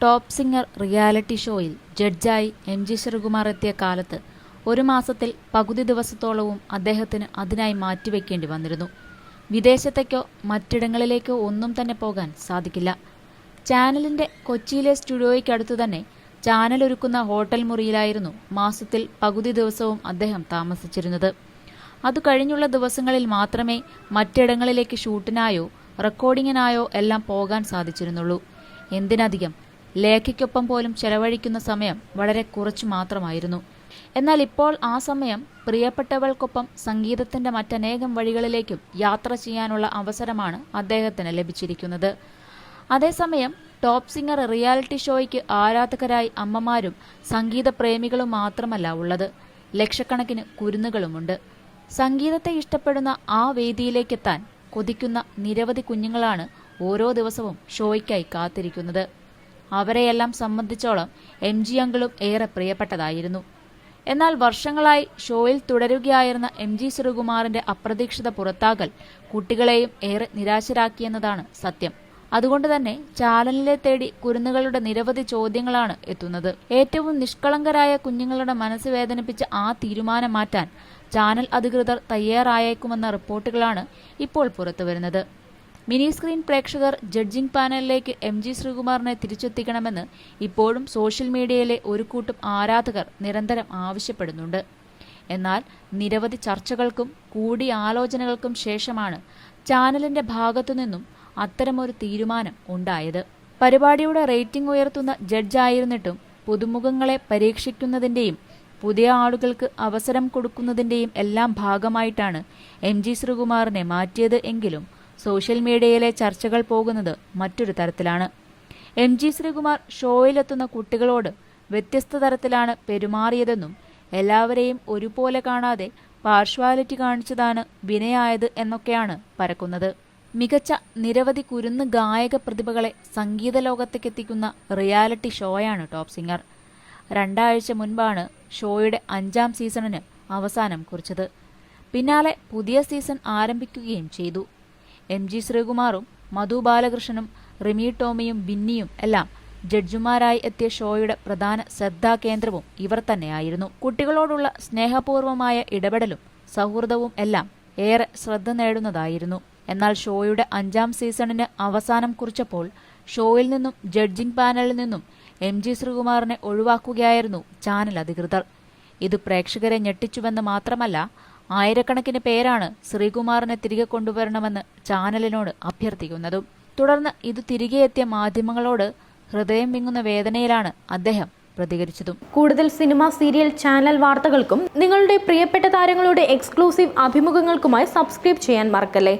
Top singer reality ഷോയിൽ ജഡ്ജായി M G Sreekumar എത്തിയ കാലത്ത് ഒരു മാസത്തിൽ പകുതി ദിവസത്തോളവും അദ്ദേഹത്തിന് അതിനായി മാറ്റിവെക്കേണ്ടി വന്നിരുന്നു. വിദേശത്തേക്കോ മറ്റിടങ്ങളിലേക്കോ ഒന്നും തന്നെ പോകാൻ സാധിക്കില്ല. ചാനലിന്റെ കൊച്ചിയിലെ സ്റ്റുഡിയോയ്ക്കടുത്തു തന്നെ ചാനൽ ഒരുക്കുന്ന ഹോട്ടൽ മുറിയിലായിരുന്നു മാസത്തിൽ പകുതി ദിവസവും അദ്ദേഹം താമസിച്ചിരുന്നത്. അത് കഴിഞ്ഞുള്ള ദിവസങ്ങളിൽ മാത്രമേ മറ്റിടങ്ങളിലേക്ക് ഷൂട്ടിനായോ റെക്കോർഡിങ്ങിനായോ എല്ലാം പോകാൻ സാധിച്ചിരുന്നുള്ളൂ. എന്തിനധികം ലേഖയ്ക്കൊപ്പം പോലും ചെലവഴിക്കുന്ന സമയം വളരെ കുറച്ചു മാത്രമായിരുന്നു. എന്നാൽ ഇപ്പോൾ ആ സമയം പ്രിയപ്പെട്ടവൾക്കൊപ്പം സംഗീതത്തിന്റെ മറ്റനേകം വഴികളിലേക്കും യാത്ര ചെയ്യാനുള്ള അവസരമാണ് അദ്ദേഹത്തിന് ലഭിച്ചിരിക്കുന്നത്. അതേസമയം ടോപ്പ് സിംഗർ റിയാലിറ്റി ഷോയ്ക്ക് ആരാധകരായി അമ്മമാരും സംഗീത പ്രേമികളും മാത്രമല്ല ഉള്ളത്. ലക്ഷക്കണക്കിന് കുരുന്നുകളുമുണ്ട്. സംഗീതത്തെ ഇഷ്ടപ്പെടുന്ന ആ വേദിയിലേക്കെത്താൻ കൊതിക്കുന്ന നിരവധി കുഞ്ഞുങ്ങളാണ് ഓരോ ദിവസവും ഷോയ്ക്കായി കാത്തിരിക്കുന്നത്. അവരെയെല്ലാം സംബന്ധിച്ചോളം എം. ജി. അങ്കിളും ഏറെ പ്രിയപ്പെട്ടതായിരുന്നു. എന്നാൽ വർഷങ്ങളായി ഷോയിൽ തുടരുകയായിരുന്ന എം. ജി. ശ്രീകുമാറിന്റെ അപ്രതീക്ഷിത പുറത്താകൽ കുട്ടികളെയും ഏറെ നിരാശരാക്കിയെന്നതാണ് സത്യം. അതുകൊണ്ട് തന്നെ ചാനലിലെ തേടി കുരുന്നുകളുടെ നിരവധി ചോദ്യങ്ങളാണ് എത്തുന്നത്. ഏറ്റവും നിഷ്കളങ്കരായ കുഞ്ഞുങ്ങളുടെ മനസ്സ് വേദനിപ്പിച്ച ആ തീരുമാനം മാറ്റാൻ ചാനൽ അധികൃതർ തയ്യാറായേക്കുമെന്ന റിപ്പോർട്ടുകളാണ് ഇപ്പോൾ പുറത്തുവരുന്നത്. മിനി സ്ക്രീൻ പ്രേക്ഷകർ ജഡ്ജിംഗ് പാനലിലേക്ക് എം ജി ശ്രീകുമാറിനെ തിരിച്ചെത്തിക്കണമെന്ന് ഇപ്പോഴും സോഷ്യൽ മീഡിയയിലെ ഒരു കൂട്ടം ആരാധകർ നിരന്തരം ആവശ്യപ്പെടുന്നുണ്ട്. എന്നാൽ നിരവധി ചർച്ചകൾക്കും കൂടിയാലോചനകൾക്കും ശേഷമാണ് ചാനലിന്റെ ഭാഗത്തുനിന്നും അത്തരമൊരു തീരുമാനം ഉണ്ടായത്. പരിപാടിയുടെ റേറ്റിംഗ് ഉയർത്തുന്ന ജഡ്ജായിരുന്നിട്ടും പുതുമുഖങ്ങളെ പരീക്ഷിക്കുന്നതിന്റെയും പുതിയ ആളുകൾക്ക് അവസരം കൊടുക്കുന്നതിന്റെയും എല്ലാം ഭാഗമായിട്ടാണ് എം ജി ശ്രീകുമാറിനെ മാറ്റിയത് എങ്കിലും സോഷ്യൽ മീഡിയയിലെ ചർച്ചകൾ പോകുന്നത് മറ്റൊരു തരത്തിലാണ്. എം ജി ശ്രീകുമാർ ഷോയിലെത്തുന്ന കുട്ടികളോട് വ്യത്യസ്ത തരത്തിലാണ് പെരുമാറിയതെന്നും എല്ലാവരെയും ഒരുപോലെ കാണാതെ പാർഷ്വാലിറ്റി കാണിച്ചതാണ് വിനയായത് എന്നൊക്കെയാണ് പരക്കുന്നത്. മികച്ച നിരവധി കുരുന്ന് ഗായക പ്രതിഭകളെ സംഗീത ലോകത്തേക്ക് എത്തിക്കുന്ന റിയാലിറ്റി ഷോയാണ് ടോപ്പ് സിംഗർ. രണ്ടാഴ്ച മുൻപാണ് ഷോയുടെ അഞ്ചാം സീസണിന് അവസാനം കുറിച്ചത്. പിന്നാലെ പുതിയ സീസൺ ആരംഭിക്കുകയും ചെയ്തു. എം ജി ശ്രീകുമാറും മധു ബാലകൃഷ്ണനും റിമി ടോമിയും ബിന്നിയും എല്ലാം ജഡ്ജിമാരായി എത്തിയ ഷോയുടെ പ്രധാന ശ്രദ്ധാകേന്ദ്രവും ഇവർ തന്നെയായിരുന്നു. കുട്ടികളോടുള്ള സ്നേഹപൂർവമായ ഇടപെടലും സൗഹൃദവും എല്ലാം ഏറെ ശ്രദ്ധ നേടുന്നതായിരുന്നു. എന്നാൽ ഷോയുടെ അഞ്ചാം സീസണിന് അവസാനം കുറിച്ചപ്പോൾ ഷോയിൽ നിന്നും ജഡ്ജിംഗ് പാനലിൽ നിന്നും എം ജി ശ്രീകുമാറിനെ ഒഴിവാക്കുകയായിരുന്നു ചാനൽ അധികൃതർ. ഇത് പ്രേക്ഷകരെ ഞെട്ടിച്ചുവെന്ന് മാത്രമല്ല ആയിരക്കണക്കിന് പേരാണ് ശ്രീകുമാറിനെ തിരികെ കൊണ്ടുവരണമെന്ന് ചാനലിനോട് അഭ്യർത്ഥിക്കുന്നതും. തുടർന്ന് ഇത് തിരികെ എത്തിയ മാധ്യമങ്ങളോട് ഹൃദയം വിങ്ങുന്ന വേദനയിലാണ് അദ്ദേഹം പ്രതികരിച്ചതും. കൂടുതൽ സിനിമ സീരിയൽ ചാനൽ വാർത്തകൾക്കും നിങ്ങളുടെ പ്രിയപ്പെട്ട താരങ്ങളുടെ എക്സ്ക്ലൂസീവ് അഭിമുഖങ്ങൾക്കുമായി സബ്സ്ക്രൈബ് ചെയ്യാൻ മറക്കല്ലേ?